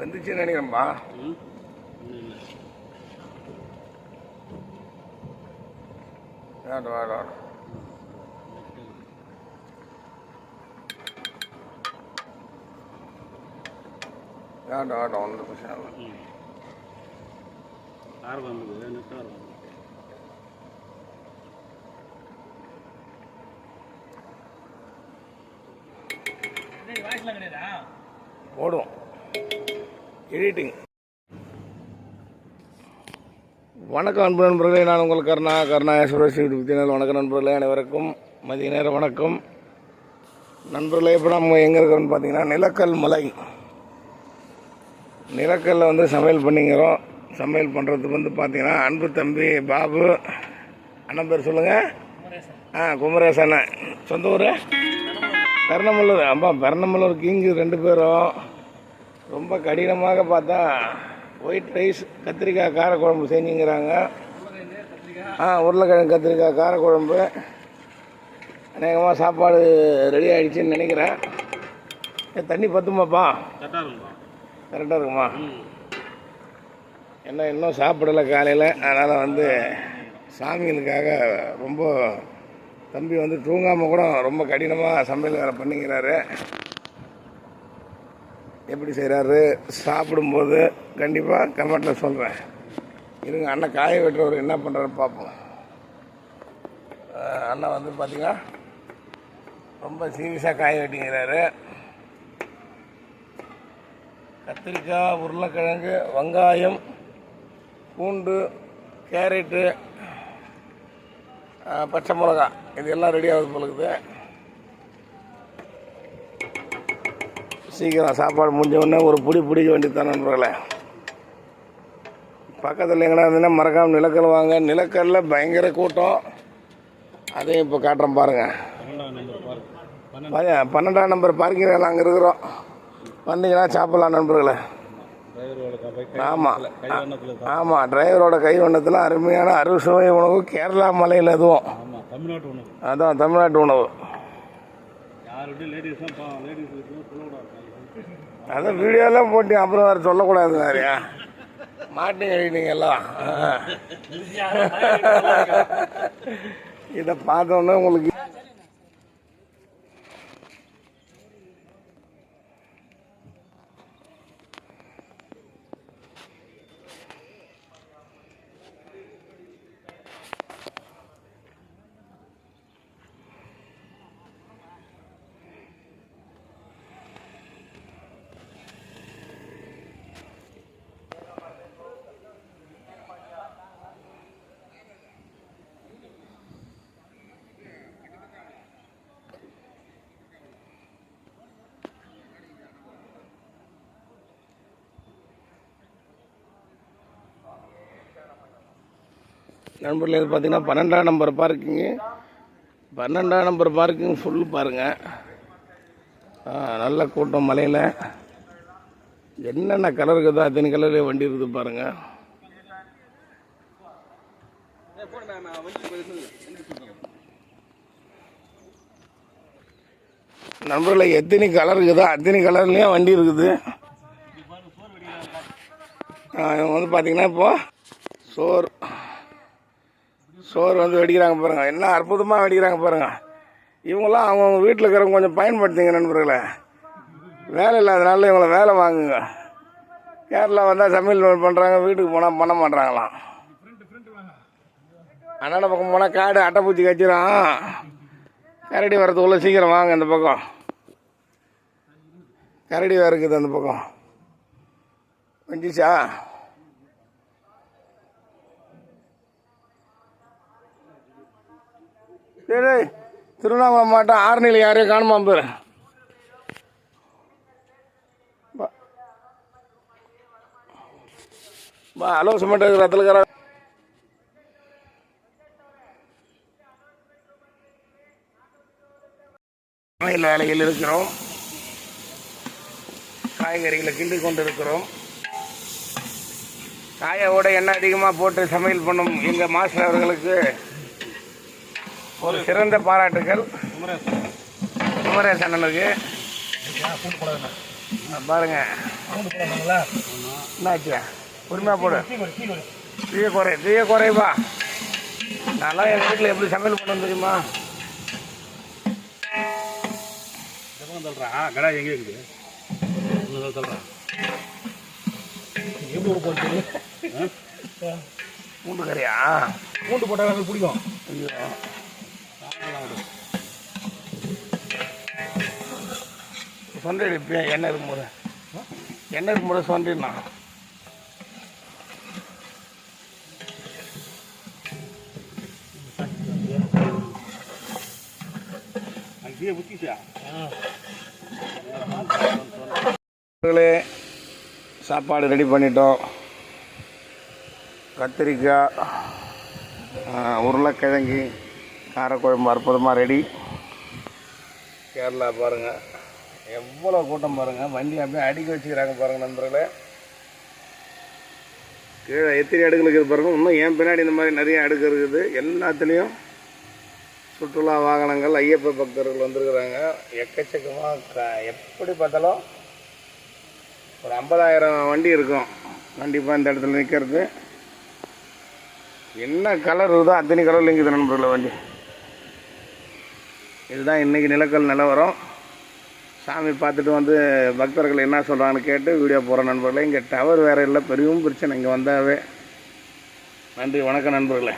வந்துச்சுன்னு நினைக்கிறேன்பா. ம் ஒன்றும் இல்லை வேண்டாம் வேண்டாம் வேண்டாம் வேண்டாம் ஒன்றும் பிரச்சனை இல்லை. ம் கார் வந்தது? நெட்டார் வந்து போடும் எடிட்டிங் வணக்கம் அன்பு நண்பர்களே நான் உங்கள் கருணா கருணா சுரேஷ் யூடியூப் சேனல். வணக்கம் நண்பர்களே அனைவருக்கும் மதிய நேரம் வணக்கம். நண்பர்களே இப்போ நம்ம எங்கே இருக்கிறோம்னு பார்த்தீங்கன்னா நிலக்கல் மலை. நிலக்கல்ல வந்து சமையல் பண்ணிக்கிறோம். சமையல் பண்ணுறதுக்கு வந்து பார்த்தீங்கன்னா அன்பு தம்பி பாபு அண்ணன் பேர் சொல்லுங்கள் ஆ குமரேசன் சொந்த ஊர்? பெரணமல்லூர் அம்மா பெரணமல்லூர் கிங்கு ரெண்டு பேரும். ரொம்ப கடினமாக பார்த்தா ஒயிட் ரைஸ் கத்திரிக்காய் காரக்குழம்பு செஞ்சுங்கிறாங்க. ஆ உருளைக்கிழங்கு கத்திரிக்காய் காரக்குழம்பு. அநேகமாக சாப்பாடு ரெடி ஆகிடுச்சின்னு நினைக்கிறேன். ஏ, தண்ணி பத்துமாப்பா? கரெக்டாக இருக்குமா கரெக்டாக இருக்குமா? என்ன இன்னும் சாப்பிடலை காலையில். அதனால் வந்து சாமிகளுக்காக ரொம்ப தம்பி வந்து தூங்காமல் கூட ரொம்ப கடினமாக சமையல் வேலை பண்ணிக்கிறாரு. எப்படி செய்கிறாரு சாப்பிடும்போது கண்டிப்பாக கமெண்ட்டில் சொல்கிறேன் இருங்க அண்ணன் காய வெட்டுறவர் என்ன பண்ணுறாரு பார்ப்போம். அண்ணன் வந்து பார்த்தீங்கன்னா ரொம்ப சீரியஸாக காய வெட்டிங்கிறாரு. கத்திரிக்காய் உருளைக்கிழங்கு வெங்காயம் பூண்டு கேரட்டு பச்சை மிளகா இது எல்லாம் ரெடி ஆகுது போலுக்குது சீக்கிரம் சாப்பாடு முடிஞ்ச உடனே ஒரு புடி பிடிக்க வேண்டியது நண்பர்களே. பக்கத்தில் எங்கடா இருந்ததுன்னா மறக்காமல் நிலக்கல் வாங்க. நிலக்கல்ல பயங்கர கூட்டம். அதையும் இப்போ காட்டுறேன் பாருங்கள் பன்னெண்டாம் நம்பர் பார்க்கிங் அங்கே இருக்கிறோம். வந்தீங்கன்னா சாப்பிடலாம் நண்பர்களே. ஆமாம் ஆமாம் டிரைவரோட கை வண்ணத்தில் அருமையான அறுசுவை உணவு கேரளா மலையில் உணவு. அதான் தமிழ்நாட்டு உணவு. அதான் வீடியோலாம் போட்டு அப்புறம் வேறு சொல்லக்கூடாது நிறையா மாட்டிங்க எழுதிங்க எல்லாம். இதை பார்த்தோன்னே உங்களுக்கு நண்பர்களே இது பார்த்தீங்கன்னா பன்னெண்டாம் நம்பர் பார்க்கிங்கு. பன்னெண்டாம் நம்பர் பார்க்கிங் ஃபுல் பாருங்கள் நல்ல கூட்டம் மலையில். என்னென்ன கலர் இருக்குதோ அத்தனை கலர்லேயே வண்டி இருக்குது பாருங்கள் நண்பர்களே எத்தனை கலர் இருக்குதோ அத்தனை கலர்லேயும் வண்டி இருக்குது. இவங்க வந்து பார்த்தீங்கன்னா இப்போ சோறு சோறு வந்து வெடிக்கிறாங்க பாருங்க. என்ன அற்புதமாக வெடிக்கிறாங்க பாருங்க. இவங்களாம் அவங்கவுங்க வீட்டில் இருக்கிறவங்க கொஞ்சம் பயன்படுத்திங்க நண்பர்களே. வேலை இல்லாதனால இவங்களை வேலை வாங்குங்க. கேரளா வந்தால் சமையல் பண்ணுறாங்க வீட்டுக்கு போனால் பண்ண மாட்றாங்களாம் அண்ணாட பக்கம் போனால் காடு அட்டைப்பூச்சி கச்சிடும் கரடி வரதுக்குள்ளே சீக்கிரம் வாங்க இந்த பக்கம். கரடி வேறு இருக்குது அந்த பக்கம். வந்துச்சா டேய் திருவண்ணாமலை மாவட்டம் ஆரணியில் யாரையும் காணுமா பேர். பா. ஹலோ சிமெண்ட் ரத்தலுக்கார சமையல் வேலையில் இருக்கிறோம். காய்கறிகளை கிண்டி கொண்டு இருக்கிறோம் காயோட எண்ணெய் அதிகமாக போட்டு சமையல் பண்ணும் எங்கள் மாஸ்டர் அவர்களுக்கு ஒரு சிறந்த பாராட்டுகள். குமரேசன் அண்ணனுக்கு. பாருங்க. என்னாச்சு பொறுமையாக போடு. தீய குறை தீய குறைப்பா நான்லாம் எங்கள் வீட்டில் எப்படி சமையல் பண்ணணும் தெரியுமா? தள்ளுறா கடா எங்கே இருக்குது தள்ளுறா எப்படி ஒரு போட்டு பூண்டு கறியா? பூண்டு போட்டால் பிடிக்கும் ஐயோ. சொண்டை இப்போ எண்ணெய் இருக்கும்போது எண்ணெய் இருக்கும்போது சொண்டிடலாம் சாப்பாடு ரெடி பண்ணிட்டோம். கத்திரிக்காய் உருளைக்கிழங்கு காரக்குழம்பு அற்புதமாக ரெடி. கேரளா பாருங்கள் எவ்வளோ கூட்டம் பாருங்கள் வண்டி அப்படியே அடுக்கி வச்சுக்கிறாங்க பாருங்கள் நண்பர்களே. கீழே எத்தனை அடுக்கு இருக்குது பாருங்கள் இன்னும் என் பின்னாடி இந்த மாதிரி நிறைய அடுக்கு இருக்குது. எல்லாத்துலேயும் சுற்றுலா வாகனங்கள் ஐயப்ப பக்தர்கள் வந்திருக்கிறாங்க. எக்கச்சக்கமாக க எப்படி பார்த்தாலும் ஒரு ஐம்பதாயிரம் வண்டி இருக்கும். கண்டிப்பாக இந்த இடத்துல நிற்கிறது என்ன கலர் இருக்குதோ அத்தனை கலரில் இருக்குது நண்பர்களே வண்டி. இதுதான் இன்றைக்கி நிலக்கல் நிலவரம். சாமி பார்த்துட்டு வந்து பக்தர்கள் என்ன சொல்கிறாங்கன்னு கேட்டு வீடியோ போகிற நண்பர்களே இங்கே டவர் வேறு இல்லை பெரியவும் பிரச்சனை இங்கே வந்தாவே. நன்றி வணக்கம் நண்பர்களே.